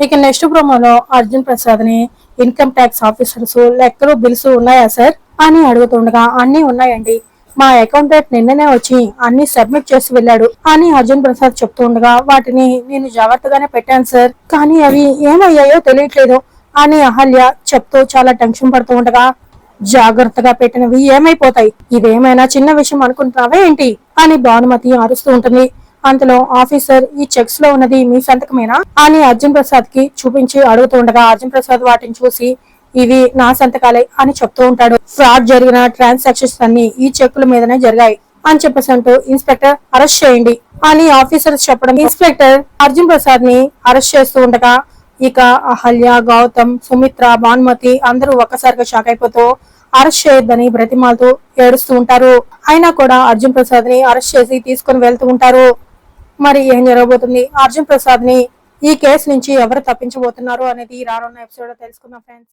ఇక నెక్స్ట్ ప్రోమోలో అర్జున్ ప్రసాద్ని ఇన్కమ్ ట్యాక్స్ ఆఫీసర్స్ లెక్కలు బిల్స్ ఉన్నాయా సార్ అని అడుగుతుండగా అన్ని ఉన్నాయండి. మా అకౌంటెంట్ నిన్ననే వచ్చి అన్ని సబ్మిట్ చేసి వెళ్ళాడు అని అర్జున్ ప్రసాద్ చెప్తూ ఉండగా వాటిని నేను జాగ్రత్తగానే పెట్టాను సార్ కానీ అవి ఏమయ్యాయో తెలియట్లేదు అని అహల్య చెప్తూ చాలా టెన్షన్ పడుతూ ఉండగా జాగ్రత్తగా పెట్టినవి ఏమైపోతాయి? ఇదేమైనా చిన్న విషయం అనుకుంటున్నావా ఏంటి? అని భానుమతి అరుస్తూ ఉంటుంది. అంతలో ఆఫీసర్ ఈ చెక్స్లో ఉన్నది మీ సంతకమేనా? అని అర్జున్ ప్రసాద్కి చూపించి అడుగుతూ ఉండగా అర్జున్ ప్రసాద్ వాటిని చూసి ఇవి నా సంతకాలే అని చెప్తూ ఉంటాడు. ఫ్రాడ్ జరిగిన ట్రాన్సాక్షన్స్ అన్ని ఈ చెక్కుల మీదనే జరిగాయి అని చెప్పేసి అంటూ ఇన్స్పెక్టర్ అరెస్ట్ చేయండి అని ఆఫీసర్ చెప్పడం ఇన్స్పెక్టర్ అర్జున్ ప్రసాద్ని అరెస్ట్ చేస్తూ ఉండగా ఇక అహల్య గౌతమ్ సుమిత్ర భానుమతి అందరూ ఒక్కసారిగా షాక్ అయిపోతూ అరెస్ట్ చేయొద్దని బ్రతిమాలతో ఏడుస్తూ ఉంటారు. అయినా కూడా అర్జున్ ప్రసాద్ని అరెస్ట్ చేసి తీసుకొని వెళ్తూ ఉంటారు. మరి ఏం జరగబోతుంది? అర్జున్ ప్రసాద్ని ఈ కేసు నుంచి ఎవరు తప్పించబోతున్నారు అనేది రానున్న ఎపిసోడ్ తెలుసుకుందాం ఫ్రెండ్స్